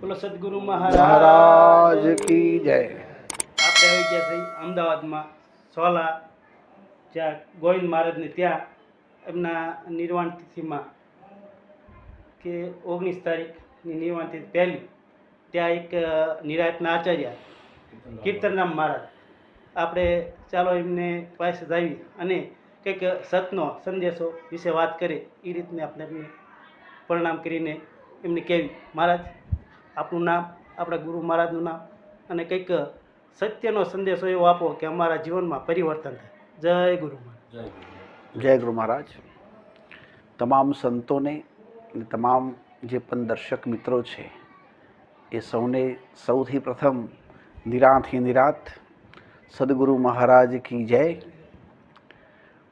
બોલો સદગુરુ મહારાજ. કી જય. આપણે આવી ગયા છીએ અમદાવાદમાં સોલા જ્યાં ગોવિંદ મહારાજને ત્યાં એમના નિર્વાણ તિથિમાં કે ઓગણીસ તારીખની નિર્વાણ તિથિ પહેલી ત્યાં એક નિરાયતના આચાર્ય કીર્તનરામ મહારાજ. આપણે ચાલો એમને પાસે આવી અને કંઈક સતનો સંદેશો વિશે વાત કરીએ એ રીતને આપણે એમને પ્રણામ કરીને એમને કહેવી. મહારાજ. આપનું નામ આપણા ગુરુ મહારાજનું નામ અને કંઈક સત્યનો સંદેશો એવો આપો કે અમારા જીવનમાં પરિવર્તન થાય. જય ગુરુ મહારાજ. જય ગુરુ મહારાજ. તમામ સંતોને અને તમામ જે પણ દર્શક મિત્રો છે એ સૌને સૌથી પ્રથમ નિરાથી નિરાંત સદગુરુ મહારાજ કી જય.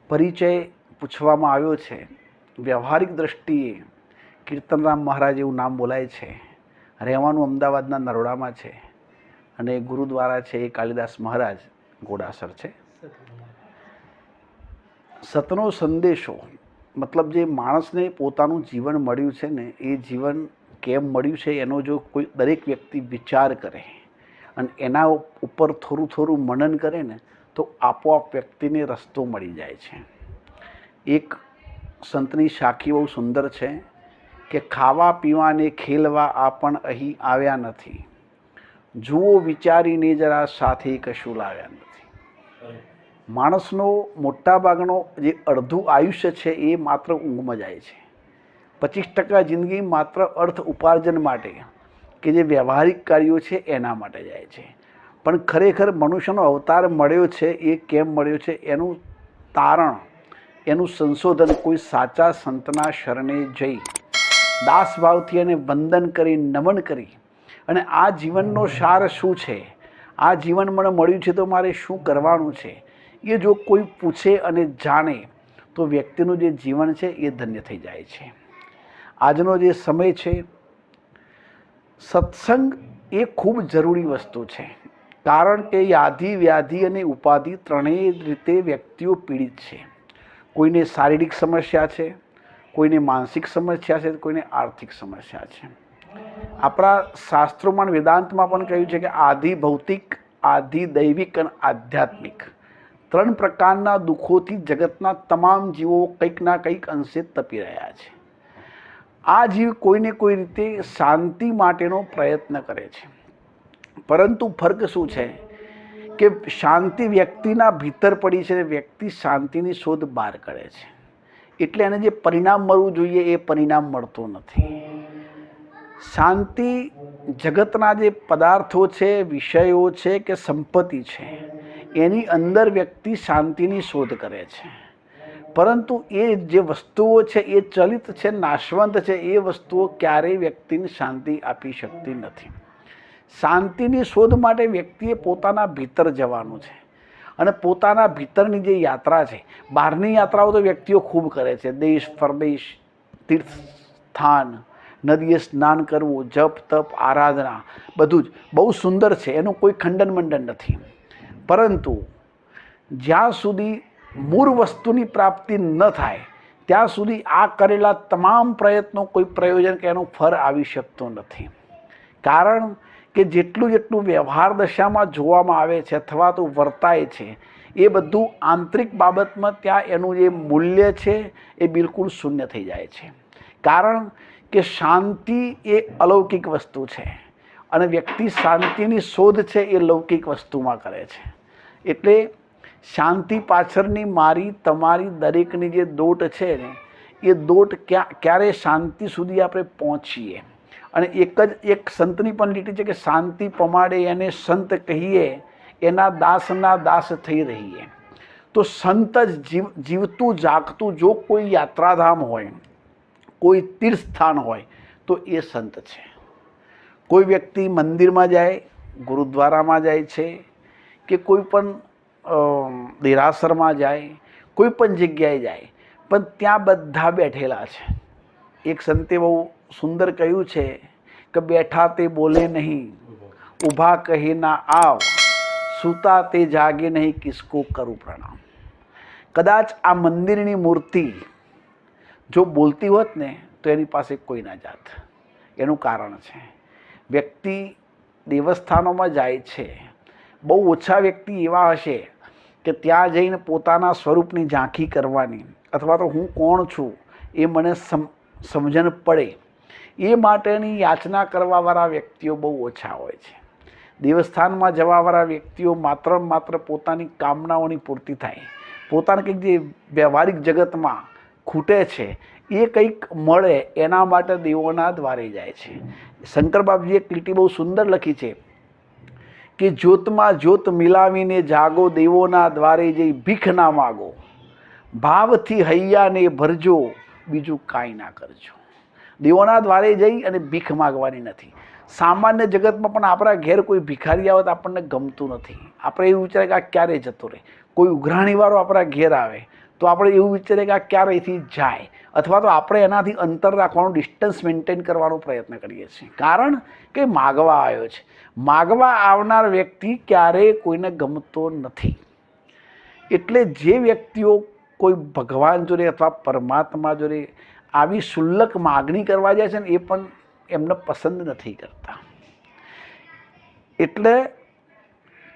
પરિચય પૂછવામાં આવ્યો છે વ્યવહારિક દ્રષ્ટિએ કીર્તનરામ મહારાજ એવું નામ બોલાય છે. રહેવાનું અમદાવાદના નરોડામાં છે અને ગુરુદ્વારા છે, એ કાલિદાસ મહારાજ ઘોડાસર છે. સતનો સંદેશો, મતલબ જે માણસને પોતાનું જીવન મળ્યું છે ને, એ જીવન કેમ મળ્યું છે, એનો જો કોઈ દરેક વ્યક્તિ વિચાર કરે અને એના ઉપર થોડું થોડું મનન કરે ને, તો આપોઆપ વ્યક્તિને રસ્તો મળી જાય છે. એક સંતની સાખી બહુ સુંદર છે. કે ખાવા, પીવાને ખેલવા આ પણ અહીં આવ્યા નથી. જુઓ, વિચારીને જરા સાથે કશું લાવ્યા નથી. માણસનો મોટાભાગનો જે અડધું આયુષ્ય છે એ માત્ર ઊંઘમાં જાય છે. પચીસ ટકા જિંદગી માત્ર અર્થ ઉપાર્જન માટે કે જે વ્યવહારિક કાર્યો છે એના માટે જાય છે. પણ ખરેખર મનુષ્યનો અવતાર મળ્યો છે એ કેમ મળ્યો છે એનું તારણ, એનું સંશોધન કોઈ સાચા સંતના શરણે જઈ દાસ ભાવથી એને વંદન કરી, નમન કરી. અને આ જીવનનો સાર શું છે? આ જીવન મને મળ્યું છે તો મારે શું કરવાનું છે? એ જો કોઈ પૂછે અને જાણે, તો વ્યક્તિનું જે જીવન છે એ ધન્ય થઈ જાય છે. આજનો જે સમય છે, સત્સંગ એ ખૂબ જરૂરી વસ્તુ છે. કારણ કે યાધિ, વ્યાધિ અને ઉપાધિ ત્રણેય રીતે વ્યક્તિઓ પીડિત છે. કોઈને શારીરિક સમસ્યા છે કોઈને માનસિક સમસ્યા છે, કોઈને આર્થિક સમસ્યા છે. આપણા શાસ્ત્રોમાં વેદાંતમાં પણ કહ્યું છે કે આધિ ભૌતિક, આધિ દૈવિક અને આધ્યાત્મિક. ત્રણ પ્રકારના દુઃખોથી જગતના તમામ જીવો કંઈક ના કંઈક અંશે તપી રહ્યા છે. આ જીવ કોઈને કોઈ રીતે શાંતિ માટેનો પ્રયત્ન કરે છે. પરંતુ ફર્ક શું છે? કે શાંતિ વ્યક્તિના ભીતર પડી છે વ્યક્તિ શાંતિની શોધ બહાર કરે છે. એટલે એને જે પરિણામ મળવું જોઈએ એ પરિણામ મળતું નથી. શાંતિ જગતના જે પદાર્થો છે, વિષયો છે કે સંપત્તિ છે, એની અંદર વ્યક્તિ શાંતિની શોધ કરે છે. પરંતુ એ જે વસ્તુઓ છે, એ ચલિત છે, નાશવંત છે, એ વસ્તુઓ ક્યારેય વ્યક્તિને શાંતિ આપી શકતી નથી. શાંતિની શોધ માટે વ્યક્તિએ પોતાના ભીતર જવાનું છે. અને પોતાના ભીતરની જે યાત્રા છે, બહારની યાત્રાઓ તો વ્યક્તિઓ ખૂબ કરે છે. દેશ, પરદેશ તીર્થ સ્થાન નદીએ સ્નાન કરવું, જપ, તપ, આરાધના, બધું જ. બહુ સુંદર છે, એનું કોઈ ખંડન મંડન નથી. પરંતુ જ્યાં સુધી મૂળ વસ્તુની પ્રાપ્તિ ન થાય, ત્યાં સુધી આ કરેલા તમામ પ્રયત્નો કોઈ પ્રયોજન કે એનું ફળ આવી શકતું નથી. કારણ કે જેટલું જેટલું વ્યવહાર દશામાં જોવામાં આવે છે અથવા તો વર્તાય છે, એ બધું આંતરિક બાબતમાં ત્યાં એનું જે મૂલ્ય છે એ બિલકુલ શૂન્ય થઈ જાય છે. કારણ કે શાંતિ એ અલૌકિક વસ્તુ છે અને વ્યક્તિ શાંતિની શોધ છે એ લૌકિક વસ્તુમાં કરે છે. એટલે શાંતિ પાછળની મારી, તમારી, દરેકની જે દોટ છે ને, એ દોટ ક્યાં, ક્યારે શાંતિ સુધી આપણે પહોંચીએ? અને એક જ એક સંતની પણ લીટી છે કે શાંતિ પમાડે એને સંત કહીએ, એના દાસના દાસ થઈ રહીએ. તો સંત જ જીવ જીવતું, જાગતું, જો કોઈ યાત્રાધામ હોય, કોઈ તીર્થ સ્થાન હોય, તો એ સંત છે. કોઈ વ્યક્તિ મંદિરમાં જાય, ગુરુદ્વારામાં જાય છે, કે કોઈ પણ દેરાસરમાં જાય, કોઈ પણ જગ્યાએ જાય, પણ ત્યાં બધા બેઠેલા છે. એક સંતે બહુ સુંદર કહ્યું છે કે બેઠા તે બોલે નહીં. ઊભા કહે ના આવ. સૂતા તે જાગે નહીં, કિસકો કરું પ્રણામ. કદાચ આ મંદિરની મૂર્તિ જો બોલતી હોત ને, તો એની પાસે કોઈ ના જાત. એનું કારણ છે. વ્યક્તિ દેવસ્થાનોમાં જાય છે. બહુ ઓછા વ્યક્તિ એવા હશે કે ત્યાં જઈને પોતાના સ્વરૂપની ઝાંખી કરવાની. અથવા તો હું કોણ છું એ મને સમ, સમજણ પડે. એ માટેની યાચના કરવાવાળા વ્યક્તિઓ બહુ ઓછા હોય છે. દેવસ્થાનમાં જવાવાળા વ્યક્તિઓ માત્ર માત્ર પોતાની કામનાઓની પૂર્તિ થાય. પોતાને કંઈક જે વ્યવહારિક જગતમાં ખૂટે છે, એ કંઈક મળે એના માટે દેવોના દ્વારે જાય છે. શંકર બાપજીએ એક બહુ સુંદર લખી છે કે, જ્યોતમાં જ્યોત મિલાવીને જાગો, દેવોના દ્વારે જઈ ભીખ ના માગો. ભાવથી હૈયાને ભરજો, બીજું કાંઈ ના કરજો. દેવોના દ્વારે જઈ અને ભીખ માગવાની નથી. સામાન્ય જગતમાં પણ આપણા ઘેર કોઈ ભિખારી આવે તો આપણને ગમતું નથી. આપણે એવું વિચારે કે આ ક્યારે જતો રહે? કોઈ ઉઘરાણીવાળો આપણા ઘેર આવે તો આપણે એવું વિચારે કે આ ક્યારેથી જાય? અથવા તો આપણે એનાથી અંતર રાખવાનું ડિસ્ટન્સ મેન્ટેન કરવાનો પ્રયત્ન કરીએ છીએ. કારણ કે માગવા આવ્યો છે. માગવા આવનાર વ્યક્તિ ક્યારેય કોઈને ગમતો નથી. એટલે જે વ્યક્તિઓ કોઈ ભગવાન જોડે અથવા પરમાત્મા જોડે આવી શુલ્લક માગણી કરવા જાય છે ને, એ પણ એમને પસંદ નથી કરતા. એટલે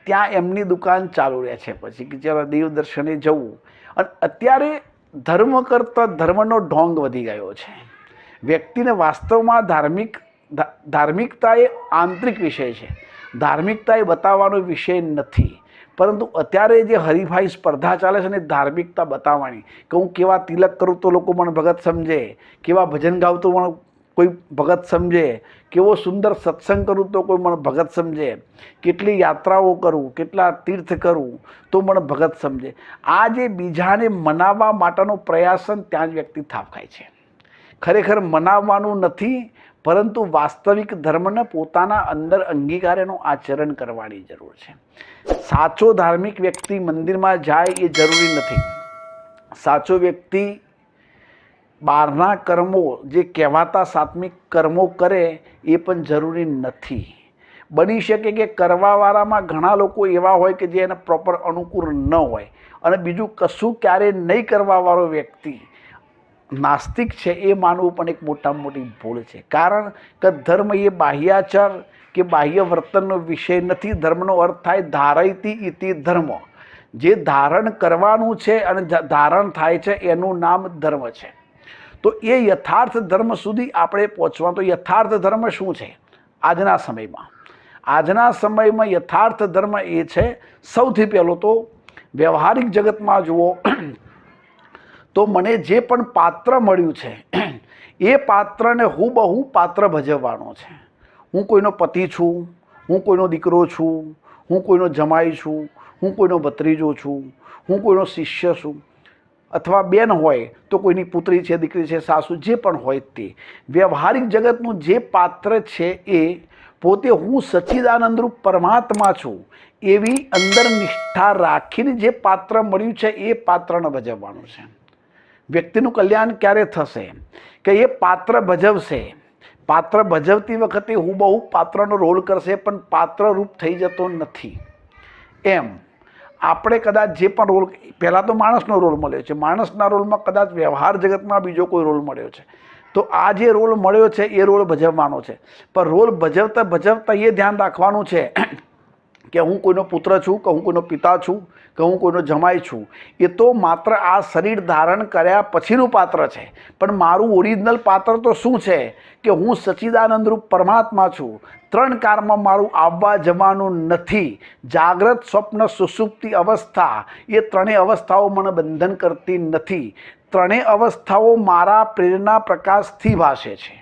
ત્યાં એમની દુકાન ચાલુ રહે છે. પછી કે ચાલો દેવ દર્શને જવું. અને અત્યારે ધર્મ કરતાં ધર્મનો ઢોંગ વધી ગયો છે. વ્યક્તિને વાસ્તવમાં ધાર્મિક ધાર્મિકતા એ આંતરિક વિષય છે. ધાર્મિકતા એ બતાવવાનો વિષય નથી. પરંતુ અત્યારે જે હરીફાઈ સ્પર્ધા ચાલે છે ને ધાર્મિકતા બતાવવાની કે હું કેવા તિલક કરું તો લોકો મને ભગત સમજે, કેવા ભજન ગાવતો મને કોઈ ભગત સમજે, કેવો સુંદર સત્સંગ કરું તો કોઈ મને ભગત સમજે, કેટલી યાત્રાઓ કરું, કેટલા તીર્થ કરું તો મને ભગત સમજે. આ જે બીજાને મનાવવા માટેનો પ્રયાસન ત્યાં જ વ્યક્તિ થાપ ખાય છે. ખરેખર મનાવવાનું નથી પરંતુ વાસ્તવિક ધર્મને પોતાના અંદર અંગીકાર એનું આચરણ કરવાની જરૂર છે. સાચો ધાર્મિક વ્યક્તિ મંદિરમાં જાય એ જરૂરી નથી. સાચો વ્યક્તિ બહારના કર્મો જે કહેવાતા સાત્મિક કર્મો કરે એ પણ જરૂરી નથી. બની શકે કે કરવાવાળામાં ઘણા લોકો એવા હોય કે જે એને પ્રોપર અનુકૂળ ન હોય અને બીજું કશું ક્યારેય નહીં કરવાવાળો વ્યક્તિ નાસ્તિક છે એ માનવું પણ એક મોટામાં મોટી ભૂલ છે. કારણ કે ધર્મ એ બાહ્યાચાર કે બાહ્ય વર્તનનો વિષય નથી. ધર્મનો અર્થ થાય ધારયતી ઇતિ ધર્મ. જે ધારણ કરવાનું છે અને ધારણ થાય છે એનું નામ ધર્મ છે. તો એ યથાર્થ ધર્મ સુધી આપણે પહોંચવા તો યથાર્થ ધર્મ શું છે? આજના સમયમાં. આજના સમયમાં યથાર્થ ધર્મ એ છે, સૌથી પહેલો તો વ્યવહારિક જગતમાં જુઓ તો મને જે પણ પાત્ર મળ્યું છે, એ પાત્રને હુબહુ પાત્ર ભજવવાનો છે. હું કોઈનો પતિ છું, હું કોઈનો દીકરો છું, હું કોઈનો જમાઈ છું, હું કોઈનો ભત્રીજો છું, હું કોઈનો શિષ્ય છું, અથવા બેન હોય તો કોઈની પુત્રી છે, દીકરી છે, સાસુ, જે પણ હોય તે. વ્યવહારિક જગતનું જે પાત્ર છે એ, પોતે હું સચ્ચિદાનંદરૂપ પરમાત્મા છું, એવી અંદર નિષ્ઠા રાખીને જે પાત્ર મળ્યું છે, એ પાત્રને ભજવવાનું છે. વ્યક્તિનું કલ્યાણ ક્યારે થશે? કે એ પાત્ર ભજવશે? પાત્ર ભજવતી વખતે હુબહુ પાત્રનો રોલ કરશે, પણ પાત્ર રૂપ થઈ જતો નથી. એમ. આપણે કદાચ જે પણ રોલ, પહેલાં તો માણસનો રોલ મળ્યો છે. માણસના રોલમાં કદાચ વ્યવહાર જગતમાં બીજો કોઈ રોલ મળ્યો છે. તો આ જે રોલ મળ્યો છે, એ રોલ ભજવવાનો છે. પણ રોલ ભજવતા ભજવતા એ ધ્યાન રાખવાનું છે કે હું કોઈનો પુત્ર છું, કે હું કોઈનો પિતા છું કે હું કોઈનો જમાઈ છું, એ તો માત્ર આ શરીર ધારણ કર્યા પછીનું પાત્ર છે. પણ મારું ઓરિજિનલ પાત્ર તો શું છે કે હું સચ્ચિદાનંદરૂપ પરમાત્મા છું. ત્રણ કારમાં મારું આવવા જવાનું નથી. જાગ્રત, સ્વપ્ન, સુસુપ્તિ, અવસ્થા, એ ત્રણેય અવસ્થાઓ મને બંધન કરતી નથી. ત્રણેય અવસ્થાઓ મારા પ્રેરણા પ્રકાશથી ભાષે છે.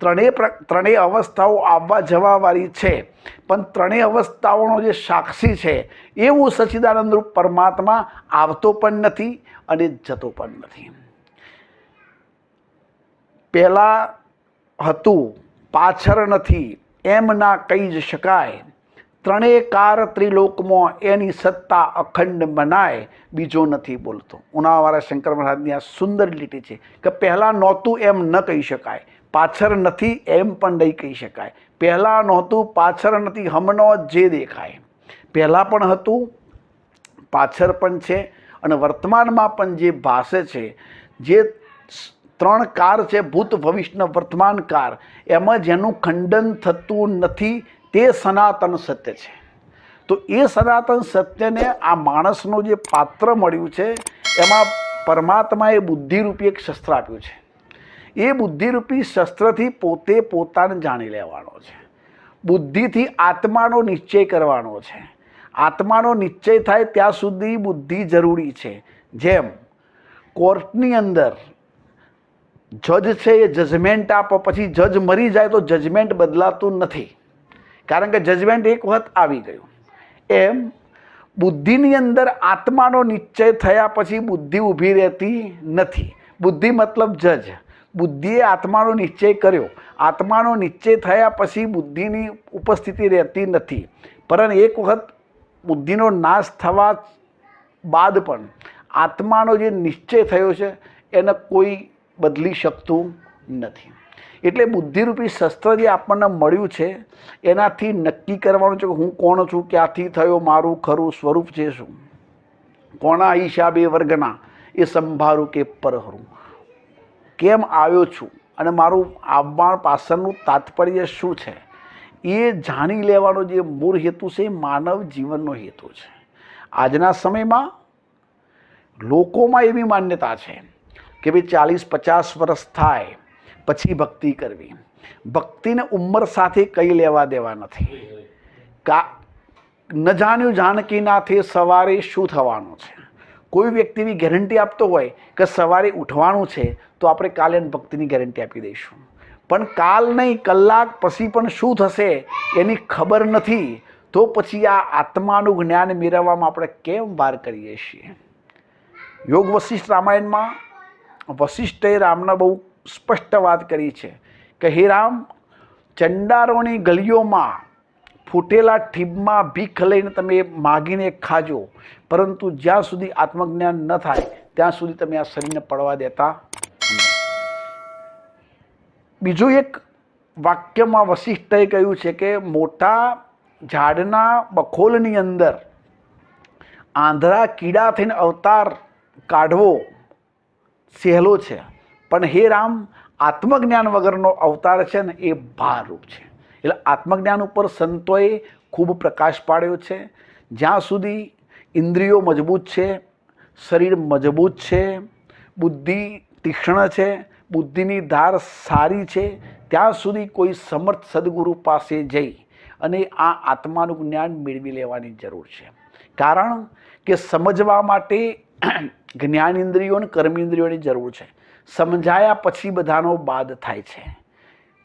ત્રણેય પ્ર ત્રણેય અવસ્થાઓ આવવા જવાવાળી છે. પણ ત્રણેય અવસ્થાઓનો જે સાક્ષી છે, એવું સચ્ચિદાનંદરૂપ પરમાત્મા આવતો પણ નથી અને જતો પણ નથી. પહેલાં હતું, પાછળ નથી, એમ ના કહી જ શકાય. ત્રણેય કાર ત્રિલોકમાં એની સત્તા અખંડ મનાય, બીજો નથી બોલતો. ઉનાવાળા શંકર મહારાજની આ સુંદર લીટી છે કે પહેલાં નહોતું એમ ન કહી શકાય. પાછળ નથી એમ પણ નહીં કહી શકાય. પહેલાં નહોતું, પાછળ નથી, હમણો જે દેખાય. પહેલાં પણ હતું, પાછળ પણ છે અને વર્તમાનમાં પણ જે ભાષે છે, જે ત્રણ કાર છે, ભૂત ભવિષ્ય વર્તમાન કાર, એમાં જેનું ખંડન થતું નથી, તે સનાતન સત્ય છે. તો એ સનાતન સત્યને આ માણસનું જે પાત્ર મળ્યું છે, એમાં પરમાત્માએ બુદ્ધિરૂપી એક શસ્ત્ર આપ્યું છે. એ બુદ્ધિરૂપી શસ્ત્રથી પોતે પોતાને જાણી લેવાનો છે. બુદ્ધિથી આત્માનો નિશ્ચય કરવાનો છે. આત્માનો નિશ્ચય થાય ત્યાં સુધી બુદ્ધિ જરૂરી છે. જેમ કોર્ટની અંદર જજ છે એ જજમેન્ટ આપો, પછી જજ મરી જાય તો જજમેન્ટ બદલાતું નથી. કારણ કે જજમેન્ટ એક વખત આવી ગયું. એમ બુદ્ધિની અંદર આત્માનો નિશ્ચય થયા પછી બુદ્ધિ ઊભી રહેતી નથી. બુદ્ધિ મતલબ જજ. બુદ્ધિએ આત્માનો નિશ્ચય કર્યો. આત્માનો નિશ્ચય થયા પછી બુદ્ધિની ઉપસ્થિતિ રહેતી નથી. પરંતુ એક વખત બુદ્ધિનો નાશ થવા બાદ પણ આત્માનો જે નિશ્ચય થયો છે, એને કોઈ બદલી શકતું નથી. એટલે બુદ્ધિરૂપી શસ્ત્ર જે આપણને મળ્યું છે, એનાથી નક્કી કરવાનું છે કે હું કોણ છું, ક્યાંથી થયો, મારું ખરું સ્વરૂપ છે શું? કોના હિસાબે વર્ગના? એ સંભારું કે પરહરું? કેમ આવ્યો છું અને મારું આવવાણ પાછળનું તાત્પર્ય શું છે? એ જાણી લેવાનો જે મૂળ હેતુ છે, એ માનવ જીવનનો હેતુ છે. આજના સમયમાં લોકોમાં એવી માન્યતા છે કે ભાઈ ચાલીસ, પચાસ વર્ષ થાય પછી ભક્તિ કરવી. ભક્તિને ઉંમર સાથે કંઈ લેવા દેવા નથી. કા, ન જાણ્યું જાનકી નાથે સવારે શું થવાનું છે? કોઈ વ્યક્તિ એવી ગેરંટી આપતો હોય કે સવારે ઉઠવાનું છે, તો આપણે કાલે ભક્તિની ગેરંટી આપી દઈશું. પણ કાલ નહીં, કલાક પછી પણ શું થશે એની ખબર નથી, તો પછી આ આત્માનું જ્ઞાન મેળવવામાં આપણે કેમ વાર કરીએ છીએ? યોગ વશિષ્ઠ રામાયણમાં વશિષ્ઠે રામના બહુ સ્પષ્ટ વાત કરી છે કે હે રામ, ચંડારોની ગલીઓમાં ફૂટેલા ઠીબમાં ભીખ લઈને તમે માગીને ખાજો. પરંતુ જ્યાં સુધી આત્મજ્ઞાન ન થાય, ત્યાં સુધી તમે આ શરીરને પડવા દેતા બીજું એક વાક્યમાં વશિષ્ઠએ કહ્યું છે કે મોટા ઝાડના બખોલની અંદર આંધળા કીડા થઈને અવતાર કાઢવો સહેલો છે. પણ હે રામ, આત્મજ્ઞાન વગરનો અવતાર છે ને એ ભારરૂપ છે. એટલે આત્મજ્ઞાન ઉપર સંતોએ ખૂબ પ્રકાશ પાડ્યો છે. જ્યાં સુધી ઇન્દ્રિયો મજબૂત છે, શરીર મજબૂત છે, બુદ્ધિ તીક્ષ્ણ છે, બુદ્ધિની ધાર સારી છે, ત્યાં સુધી કોઈ સમર્થ સદગુરુ પાસે જઈ અને આ આત્માનું જ્ઞાન મેળવી લેવાની જરૂર છે. કારણ કે સમજવા માટે જ્ઞાન ઇન્દ્રિયો અને કર્મેન્દ્રિયોની જરૂર છે. સમજાયા પછી બધાનો બાદ થાય છે.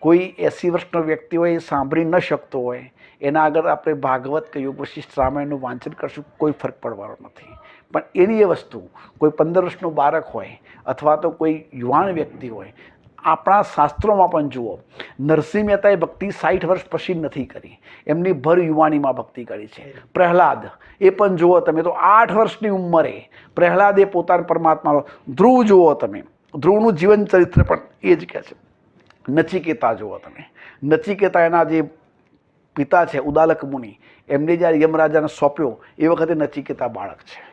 કોઈ એંસી વર્ષનો વ્યક્તિ હોય એ સાંભળી ન શકતો હોય, એના આગળ આપણે ભાગવત કે યોગ વશિષ્ઠ રામાયણનું વાંચન કરશું, કોઈ ફરક પડવાનો નથી. પણ એની એ વસ્તુ, કોઈ પંદર વર્ષનું બાળક હોય અથવા તો કોઈ યુવાન વ્યક્તિ હોય, આપણા શાસ્ત્રોમાં પણ જુઓ, નરસિંહ મહેતાએ ભક્તિ સાઠ વર્ષ પછી નથી કરી. એમની ભર યુવાનીમાં ભક્તિ કરી છે. પ્રહલાદ, એ પણ જુઓ તમે તો આઠ વર્ષની ઉંમરે પ્રહલાદે પોતાના પરમાત્માનો ધ્રુવ જુઓ તમે. ધ્રુવનું જીવન ચરિત્ર પણ એ જ કહે છે. નચિકેતા જુઓ તમે. નચિકેતા એના જે પિતા છે, ઉદાલક મુનિ, એમને જ્યારે યમરાજાને સોંપ્યો, એ વખતે નચિકેતા બાળક છે.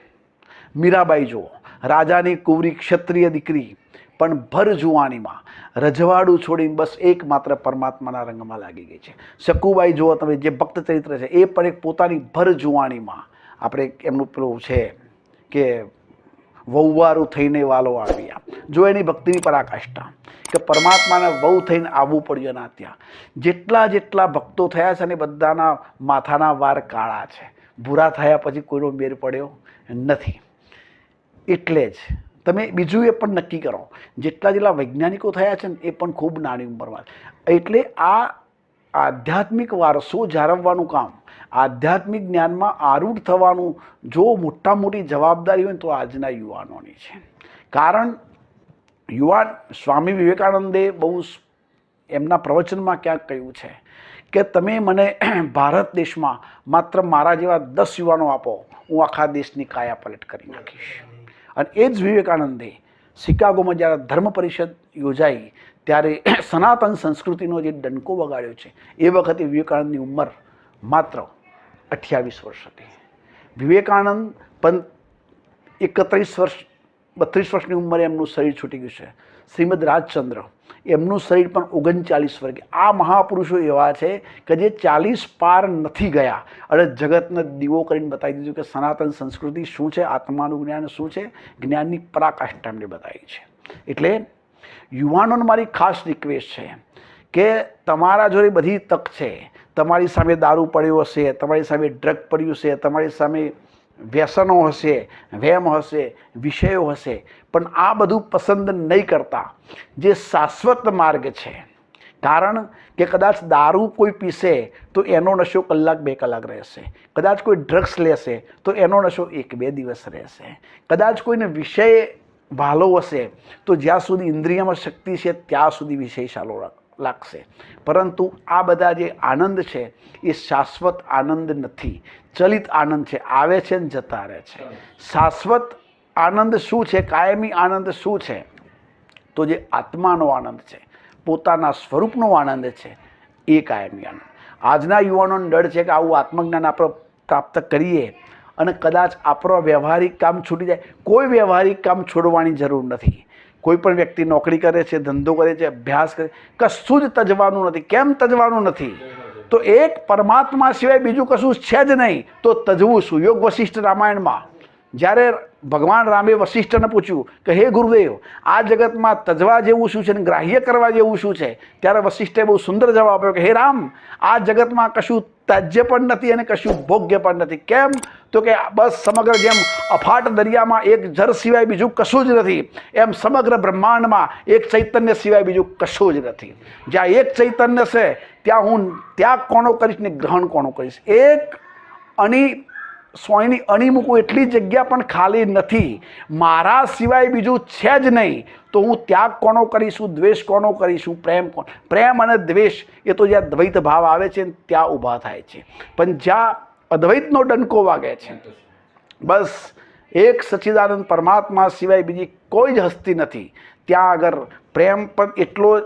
મીરાબાઈ જુઓ, રાજાની કુંવરી ક્ષત્રિય દીકરી, પણ ભર જુવાણીમાં રજવાડું છોડીને બસ એકમાત્ર પરમાત્માના રંગમાં લાગી ગઈ છે. શકુબાઈ જુઓ તમે, જે ભક્ત ચરિત્ર છે, એ પણ એક પોતાની ભર જુવાણીમાં આપણે એમનું પેલું છે કે વહુવારું થઈને વાલો આવ્યા. જો એની ભક્તિની પરાકાષ્ઠા કે પરમાત્માને વહુ થઈને આવવું પડ્યું એના ત્યાં. જેટલા જેટલા ભક્તો થયા છે ને બધાના માથાના વાર કાળા છે. ભૂરા થયા પછી કોઈનો મેર પડ્યો નથી. એટલે જ તમે બીજું એ પણ નક્કી કરો. જેટલા જેટલા વૈજ્ઞાનિકો થયા છે ને એ પણ ખૂબ નાની ઉંમરમાં એટલે આ આધ્યાત્મિક વારસો જાળવવાનું કામ આધ્યાત્મિક જ્ઞાનમાં આરૂઢ થવાનું જો મોટા મોટી જવાબદારી હોય તો આજના યુવાનોની છે. કારણ યુવાન સ્વામી વિવેકાનંદે બહુ એમના પ્રવચનમાં ક્યાંક કહ્યું છે કે તમે મને ભારત દેશમાં માત્ર મારા જેવા દસ યુવાનો આપો, હું આખા દેશની કાયા પલટ કરી નાખીશ. અને એ જ વિવેકાનંદે શિકાગોમાં જ્યારે ધર્મ પરિષદ યોજાઈ, ત્યારે સનાતન સંસ્કૃતિનો જે ડંકો વગાડ્યો છે, એ વખતે વિવેકાનંદની ઉંમર માત્ર અઠ્યાવીસ વર્ષ હતી. વિવેકાનંદ પણ એકત્રીસ વર્ષ, બત્રીસ વર્ષની ઉંમરે એમનું શરીર છૂટી ગયું છે. શ્રીમદ રાજચંદ્ર, એમનું શરીર પણ ઓગણચાલીસ વર્ગે. આ મહાપુરુષો એવા છે કે જે ચાલીસ પાર નથી ગયા. અને જગતને દીવો કરીને બતાવી દીધું કે સનાતન સંસ્કૃતિ શું છે, આત્માનું જ્ઞાન શું છે, જ્ઞાનની પરાકાષ્ઠા એમને બતાવી છે. એટલે યુવાનોને મારી ખાસ રિક્વેસ્ટ છે કે તમારા જોડે બધી તક છે તમારી સામે દારૂ પડ્યો હશે, તમારી સામે ડ્રગ પડ્યું છે તમારી સામે વ્યસનો હશે વેમ હશે, વિષયો હશે, પણ આ બધું પસંદ નહીં કરતા, જે શાશ્વત માર્ગ છે. કારણ કે કદાચ દારૂ કોઈ પીશે તો એનો નશો કલાક બે કલાક રહેશે. કદાચ કોઈ ડ્રગ્સ લેશે તો એનો નશો એક બે દિવસ રહેશે. કદાચ કોઈને વિષય ભાલો હશે તો જ્યાં સુધી ઇન્દ્રિયમાં શક્તિ છે ત્યાં સુધી વિષય ચાલો રાખ- લાગશે. પરંતુ આ બધા જે આનંદ છે, એ શાશ્વત આનંદ નથી. ચલિત આનંદ છે, આવે છે ને જતા રહે છે. શાશ્વત આનંદ શું છે, કાયમી આનંદ શું છે? તો જે આત્માનો આનંદ છે, પોતાના સ્વરૂપનો આનંદ છે, એ કાયમી આનંદ. આજના યુવાનોને ડર છે કે આવું આત્મજ્ઞાન આપણે પ્રાપ્ત કરીએ અને કદાચ આપણો વ્યવહારિક કામ છૂટી જાય. કોઈ વ્યવહારિક કામ છોડવાની જરૂર નથી. કોઈ પણ વ્યક્તિ નોકરી કરે છે, ધંધો કરે છે, અભ્યાસ કરે, કશું જ તજવાનું નથી. કેમ તજવાનું નથી? તો એક પરમાત્મા સિવાય બીજું કશું છે જ નહીં. તો તજવું શું? યોગ વશિષ્ઠ રામાયણમાં. જ્યારે ભગવાન રામે વશિષ્ઠને પૂછ્યું કે, હે ગુરુદેવ, આ જગતમાં તજવા જેવું શું છે ને ગ્રાહ્ય કરવા જેવું શું છે? ત્યારે વશિષ્ઠે બહુ સુંદર જવાબ આપ્યો કે, હે રામ, આ જગતમાં કશું ત્યાજ્ય પણ નથી અને કશું ભોગ્ય પણ નથી. કેમ? તો કે બસ સમગ્ર જેમ અફાટ દરિયામાં એક જળ સિવાય બીજું કશું જ નથી, એમ સમગ્ર બ્રહ્માંડમાં એક ચૈતન્ય સિવાય બીજું કશું જ નથી. જ્યાં એક ચૈતન્ય છે, ત્યાં હું ત્યાગ કોનો કરીશ ને ગ્રહણ કોનો કરીશ? એક અણી સ્વામીની અણી મૂકું એટલી જગ્યા પણ ખાલી નથી. મારા સિવાય બીજું છે જ નહીં. તો હું ત્યાગ કોનો કરીશું દ્વેષ કોનો કરીશું પ્રેમ કોણ પ્રેમ અને દ્વેષ એ તો જ્યાં દ્વૈત ભાવ આવે છે ત્યાં ઊભા થાય છે. પણ જ્યાં અદ્વૈતનો ડંકો વાગે છે. બસ એક સચ્ચિદાનંદ પરમાત્મા સિવાય બીજી કોઈ જ હસ્તી નથી. ત્યાં આગળ પ્રેમ પણ એટલો,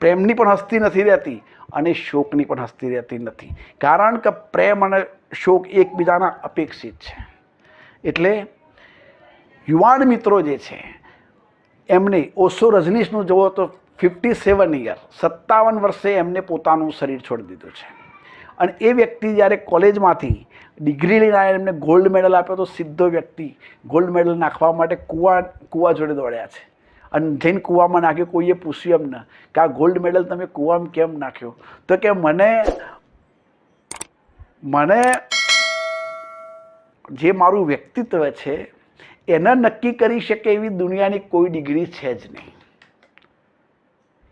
પ્રેમની પણ હસ્તી નથી રહેતી અને શોકની પણ હસ્તી રહેતી નથી. કારણ કે પ્રેમ અને શોક એકબીજાના અપેક્ષિત છે. એટલે યુવાન મિત્રો જે છે, એમને ઓશો રજનીશનું જુઓ તો ફિફ્ટી સેવન યર સત્તાવન વર્ષે એમને પોતાનું શરીર છોડી દીધું છે. અને એ વ્યક્તિ જ્યારે કોલેજમાંથી ડિગ્રી લઈને આવ્યા, એમને ગોલ્ડ મેડલ આપ્યો તો સીધો વ્યક્તિ ગોલ્ડ મેડલ નાખવા માટે કૂવા કૂવા જોડે દોડ્યા છે. અને જઈને કૂવામાં નાખ્યો, કોઈએ પૂછ્યું એમ ન કે આ ગોલ્ડ મેડલ તમે કૂવામાં કેમ નાખ્યો? તો કે મને મને જે મારું વ્યક્તિત્વ છે, એને નક્કી કરી શકે એવી દુનિયાની કોઈ ડિગ્રી છે જ નહીં.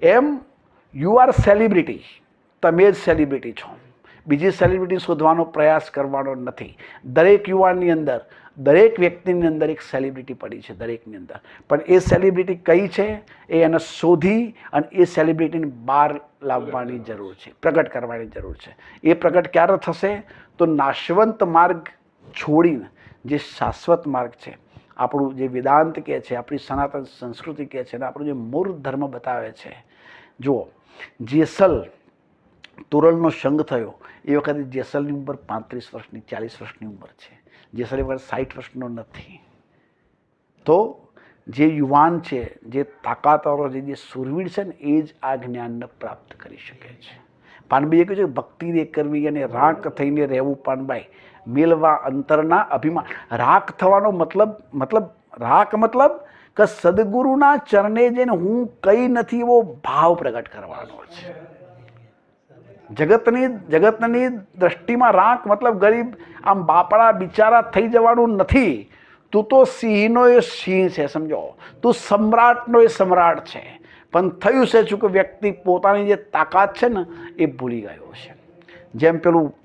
એમ યુ આર સેલિબ્રિટી તમે જ સેલિબ્રિટી છો. બીજી સેલિબ્રિટી શોધવાનો પ્રયાસ કરવાનો નથી. દરેક યુવાનની અંદર, દરેક વ્યક્તિની અંદર એક સેલિબ્રિટી પડી છે, દરેકની અંદર. પણ એ સેલિબ્રિટી કઈ છે? એ એને શોધી અને એ સેલિબ્રિટીને બહાર લાવવાની જરૂર છે, પ્રગટ કરવાની જરૂર છે. એ પ્રગટ ક્યારે થશે? તો નાશવંત માર્ગ છોડીને જે શાશ્વત માર્ગ છે, આપણું જે વેદાંત કહે છે, આપણી સનાતન સંસ્કૃતિ કહે છે, અને આપણું જે મૂળ ધર્મ બતાવે છે. જુઓ, જેસલ તુરલનો સંગ થયો. એ વખતે જેસલની ઉંમર પાંત્રીસ વર્ષની, ચાલીસ વર્ષની ઉંમર છે. જેસલ એ સાઠ વર્ષનો નથી. તો જે યુવાન છે, જે તાકાતવાળો છે જે સુરવીર છે ને, એ જ આ જ્ઞાનને પ્રાપ્ત કરી શકે છે. પાનબાઈએ કહ્યું છે ભક્તિ રે કરવી અને રાખ થઈને રહેવું પાનબાઈ મેલવા અંતરના અભિમાન. રાખ થવાનો મતલબ મતલબ, રાખ મતલબ કે સદગુરુના ચરણે જઈને હું કઈ નથી એવો ભાવ પ્રગટ કરવાનો છે. જગતની જગતની દ્રષ્ટિમાં રાખ મતલબ ગરીબ, આમ બાપડા બિચારા થઈ જવાનું નથી. તું તો સિંહનો એ સિંહ છે, સમજો. તું સમ્રાટનો એ સમ્રાટ છે. પણ થયું છે શું કે વ્યક્તિ પોતાની જે તાકાત છે ને, એ ભૂલી ગયો છે. જેમ પેલું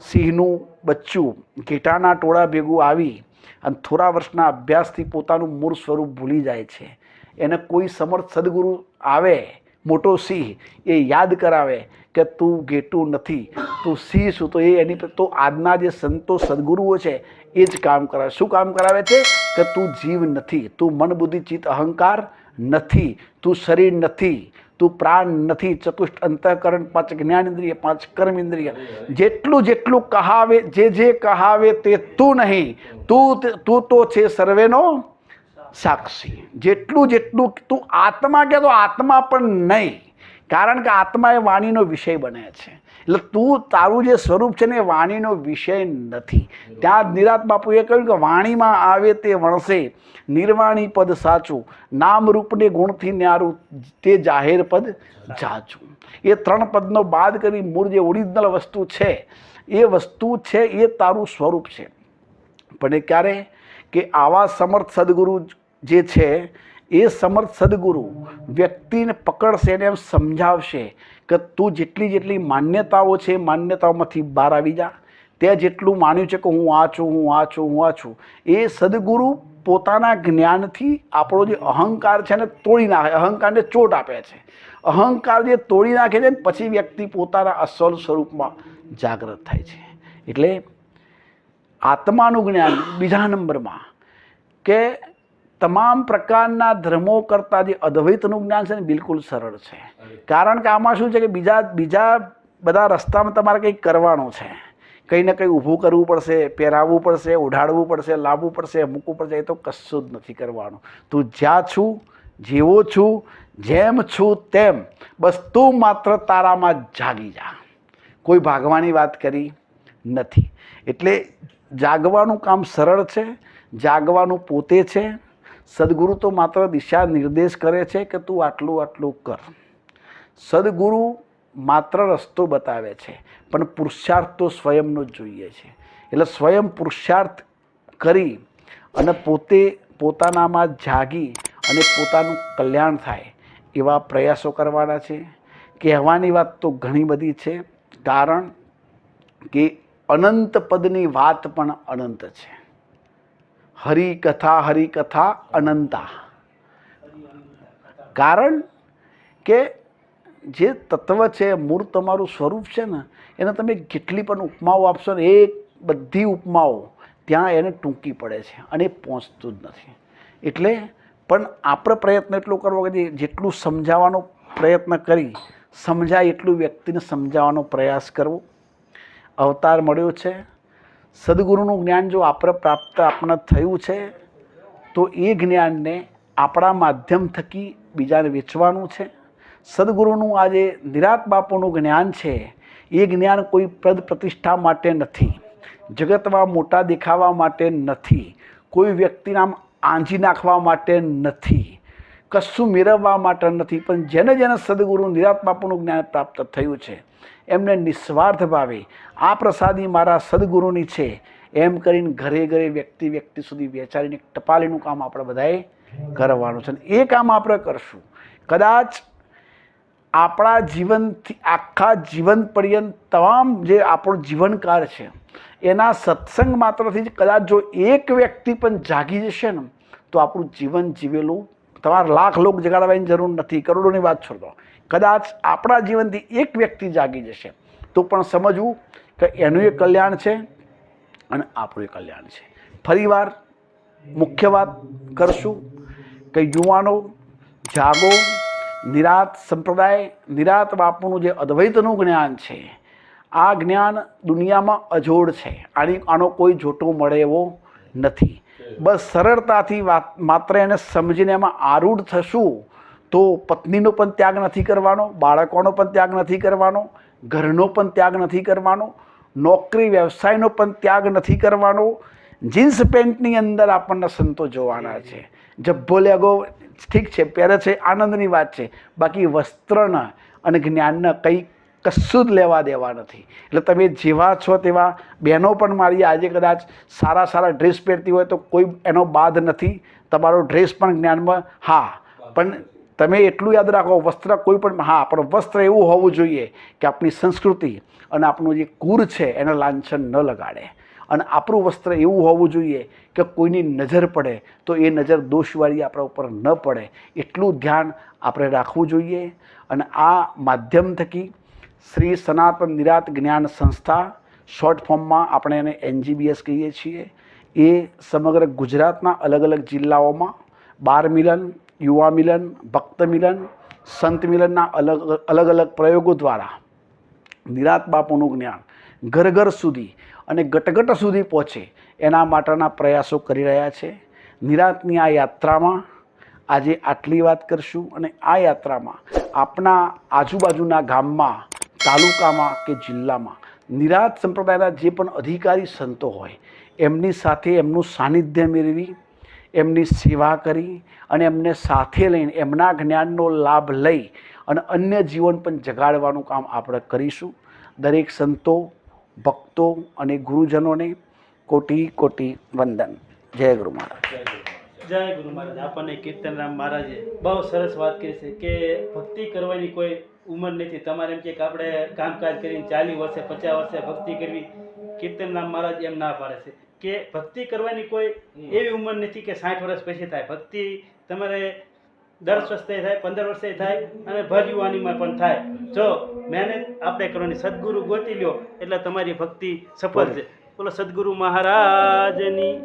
સિંહનું બચ્ચું ઘેટાના ટોળા ભેગું આવી અને થોડા વર્ષના અભ્યાસથી પોતાનું મૂળ સ્વરૂપ ભૂલી જાય છે. એને કોઈ સમર્થ સદગુરુ આવે મોટો સિંહ એ યાદ કરાવે કે તું ઘેટું નથી, તું સિંહ છું. તો એ એની તો આજના જે સંતો, સદગુરુઓ છે, એ જ કામ કરાવે. શું કામ કરાવે છે? કે તું જીવ નથી, તું મન બુદ્ધિ ચિત્ત, અહંકાર નથી, તું શરીર નથી, તું પ્રાણ નથી, ચતુષ્ટ અંતઃકરણ, પાંચ જ્ઞાનેન્દ્રિય, પાંચ કર્મ ઇન્દ્રિય જેટલું જેટલું કહાવે, જે જે કહાવે તે તું નહીં. તું તું તો છે સર્વેનો સાક્ષી. જેટલું જેટલું તું આત્મા કે તો આત્મા પણ નહીં. કારણ કે આત્મા એ વાણીનો વિષય બને છે. એટલે તું, તારું જે સ્વરૂપ છે ને એ વાણીનો વિષય નથી. ત્યાં નિરાત બાપુએ કહ્યું કે વાણીમાં આવે તે વણસે, નિર્વાણી પદ સાચું નામ રૂપને ગુણથી ન્યારું તે જાહેર પદ જાચું. એ ત્રણ પદનો બાદ કરી મૂળ જે ઓરિજિનલ વસ્તુ છે, એ વસ્તુ છે એ તારું સ્વરૂપ છે. પણ એ ક્યારે? કે આવા સમર્થ સદગુરુ જે છે એ સમર્થ સદગુરુ વ્યક્તિને પકડશે ને એમ સમજાવશે કે તું જેટલી જેટલી માન્યતાઓ છે માન્યતાઓમાંથી બહાર આવી જા. તે જેટલું માન્યું છે કે હું આ છું, હું આ છું, હું આ છું. એ સદગુરુ પોતાના જ્ઞાનથી આપણો જે અહંકાર છે ને તોડી નાખે, અહંકારને ચોટ આપે છે. અહંકાર જે તોડી નાખે છે પછી વ્યક્તિ પોતાના અસલ સ્વરૂપમાં જાગૃત થાય છે. એટલે આત્માનું જ્ઞાન બીજા નંબરમાં કે તમામ પ્રકારના ધર્મો કરતાં જે અદ્વૈતનું જ્ઞાન છે ને બિલકુલ સરળ છે. કારણ કે આમાં શું છે કે બીજા બીજા બધા રસ્તામાં તમારે કંઈક કરવાનું છે. કંઈ ને કંઈ ઊભું કરવું પડશે, પહેરાવવું પડશે, ઉઢાડવું પડશે, લાવવું પડશે, મૂકવું પડશે, એ તો કશું જ નથી કરવાનું. તું જ્યાં છું, જેવો છું, જેમ છું તેમ, બસ તું માત્ર તારામાં જાગી જા. કોઈ ભાગવાની વાત કરી નથી. એટલે જાગવાનું કામ સરળ છે, જાગવાનું પોતે છે સદગુરુ તો માત્ર દિશા નિર્દેશ કરે છે કે તું આટલું આટલું કર. સદગુરુ માત્ર રસ્તો બતાવે છે, પણ પુરુષાર્થ તો સ્વયંનો જ જોઈએ છે. એટલે સ્વયં પુરુષાર્થ કરી અને પોતે પોતાનામાં જાગી અને પોતાનું કલ્યાણ થાય એવા પ્રયાસો કરવાના છે. કહેવાની વાત તો ઘણી બધી છે, કારણ કે અનંત પદની વાત પણ અનંત છે. હરિકથા હરિકથા અનંતા. કારણ કે જે તત્વ છે, મૂળ તમારું સ્વરૂપ છે ને, એને તમે કેટલી પણ ઉપમાઓ આપશો ને એ બધી ઉપમાઓ, ત્યાં એને ટૂંકી પડે છે અને એ પહોંચતું જ નથી. એટલે પણ આપણે પ્રયત્ન એટલો કરવો કે જેટલું સમજાવવાનો પ્રયત્ન કરી, સમજાય એટલું વ્યક્તિને સમજાવવાનો પ્રયાસ કરવો. અવતાર મળ્યો છે સદગુરુનું જ્ઞાન જો આપણે પ્રાપ્ત આપણને થયું છે, તો એ જ્ઞાનને આપણા માધ્યમ થકી બીજાને વેચવાનું છે. સદગુરુનું આજે નિરાત બાપુનું જ્ઞાન છે, એ જ્ઞાન કોઈ પદ પ્રતિષ્ઠા માટે નથી, જગતમાં મોટા દેખાવા માટે નથી, કોઈ વ્યક્તિનામ આંજી નાખવા માટે નથી કશું મેળવવા માટે નથી, પણ જેને જેને સદગુરુ નિરાત બાપુનું જ્ઞાન પ્રાપ્ત થયું છે, એમને નિસ્વાર્થ ભાવે, આ પ્રસાદી મારા સદગુરુની છે. એમ કરીને ઘરે ઘરે વ્યક્તિ વ્યક્તિ સુધી વેચારીને ટપાલીનું કામ આપણે બધાએ કરવાનું છે. એ કામ આપણે કરશું. કદાચ આપણા જીવનથી, આખા જીવન પર્યંત તમામ જે આપણો જીવનકાળ છે, એના સત્સંગ માત્રથી જ કદાચ જો એક વ્યક્તિ પણ જાગી જશે ને, તો આપણું જીવન જીવેલું તમારે લાખ લોક જગાડવાની જરૂર નથી, કરોડોની વાત છોડો કદાચ આપણા જીવનથી એક વ્યક્તિ જાગી જશે, તો પણ સમજવું કે એનું એ કલ્યાણ છે અને આપણું એ કલ્યાણ છે. ફરીવાર મુખ્ય વાત કરશું કે યુવાનો જાગો, નિરાત સંપ્રદાય, નિરાત બાપુનું જે અદ્વૈતનું જ્ઞાન છે, આ જ્ઞાન દુનિયામાં અજોડ છે. આની આનો કોઈ જોટો મળે એવો નથી. બસ સરળતાથી વાત, માત્ર એને સમજીને એમાં આરૂઢ થશું તો પત્નીનો પણ ત્યાગ નથી કરવાનો, બાળકોનો પણ ત્યાગ નથી કરવાનો, ઘરનો પણ ત્યાગ નથી કરવાનો, નોકરી, વ્યવસાયનો પણ ત્યાગ નથી કરવાનો. જીન્સ પેન્ટની અંદર આપણને સંતો જોવાના છે. જબ્બો લેગો ઠીક છે, પહેરે છે, આનંદની વાત છે. બાકી વસ્ત્રના અને જ્ઞાનના કંઈ કશું જ લેવા દેવા નથી. એટલે તમે જેવા છો તેવા બહેનો પણ મારી આજે કદાચ સારા સારા ડ્રેસ પહેરતી હોય તો કોઈ એનો બાદ નથી. તમારો ડ્રેસ પણ જ્ઞાનમાં હા પણ તમે એટલું યાદ રાખો વસ્ત્ર કોઈ પણ હા પણ વસ્ત્ર એવું હોવું જોઈએ કે આપણી સંસ્કૃતિ અને આપણું જે કુર છે એને લાંછન ન લગાડે. અને આપણું વસ્ત્ર એવું હોવું જોઈએ કે કોઈની નજર પડે તો એ નજર દોષવાળી આપણા ઉપર ન પડે. એટલું ધ્યાન આપણે રાખવું જોઈએ. અને આ માધ્યમ થકી શ્રી સનાતન નિરાત જ્ઞાન સંસ્થા શોર્ટ ફોર્મમાં આપણે એને એનજીબીએસ કહીએ છીએ. એ સમગ્ર ગુજરાતના અલગ અલગ જિલ્લાઓમાં બાર મિલન, યુવા મિલન, ભક્ત મિલન, સંત મિલનના અલગ અલગ અલગ પ્રયોગો દ્વારા નિરાત બાપુનું જ્ઞાન ઘર ઘર સુધી અને ગટગટ સુધી પહોંચે એના માટેના પ્રયાસો કરી રહ્યા છે. નિરાતની આ યાત્રામાં આજે આટલી વાત કરશું અને આ યાત્રામાં આપણા આજુબાજુના ગામમાં તાલુકામાં કે જિલ્લામાં. નિરાત સંપ્રદાયના જે પણ અધિકારી સંતો હોય, એમની સાથે એમનું સાનિધ્ય મેળવી, એમની સેવા કરી અને એમને સાથે લઈને એમના જ્ઞાનનો લાભ લઈ અને અન્ય જીવન પણ જગાડવાનું કામ આપણે કરીશું. દરેક સંતો, ભક્તો અને ગુરુજનોને કોટી કોટી વંદન. જય ગુરુ મહારાજ. જય ગુરુ મહારાજ. આપણને કીર્તનરામ મહારાજે બહુ સરસ વાત કરી છે કે ભક્તિ કરવાની કોઈ ઉંમર નથી. તમારે એમ કે આપણે કામકાજ કરીને ચાલીસ વર્ષે પચાસ વર્ષે ભક્તિ કરવી કીર્તન નામ મહારાજ એમ ના પાડે છે. કે ભક્તિ કરવાની કોઈ એવી ઉંમર નથી કે સાઠ વર્ષ પછી થાય. ભક્તિ તમારે દસ વર્ષે થાય પંદર વર્ષે થાય અને ભર યુવાનીમાં પણ થાય. જો મહેનત આપણે કરવાની. સદગુરુ ગોતી લ્યો એટલે તમારી ભક્તિ સફળ છે. બોલો સદગુરુ મહારાજની